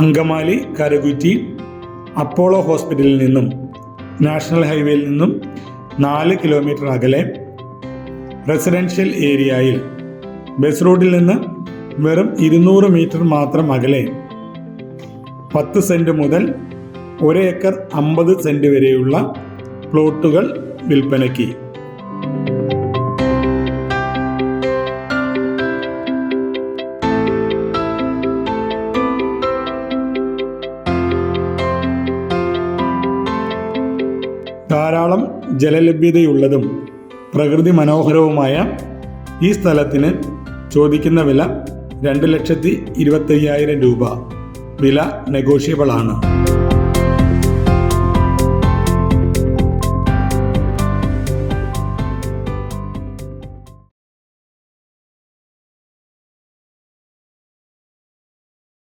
Angamaly കരകുറ്റി Apollo ഹോസ്പിറ്റലിൽ നിന്നും national ഹൈവേയിൽ നിന്നും നാല് കിലോമീറ്റർ അകലെ റെസിഡൻഷ്യൽ ഏരിയയിൽ. ബസ് റോഡിൽ നിന്ന് വെറും ഇരുന്നൂറ് മീറ്റർ മാത്രം അകലെ. പത്ത് സെന്റ് മുതൽ ഒരു ഏക്കർ അമ്പത് സെന്റ് വരെയുള്ള പ്ലോട്ടുകൾ വിൽപ്പനയ്ക്ക്. ധാരാളം ജലലഭ്യതയുള്ളതും പ്രകൃതി മനോഹരവുമായ ഈ സ്ഥലത്തിന് ചോദിക്കുന്ന വില രണ്ട് ലക്ഷത്തി ഇരുപത്തയ്യായിരം രൂപ. വില നെഗോഷ്യബിൾ ആണ്.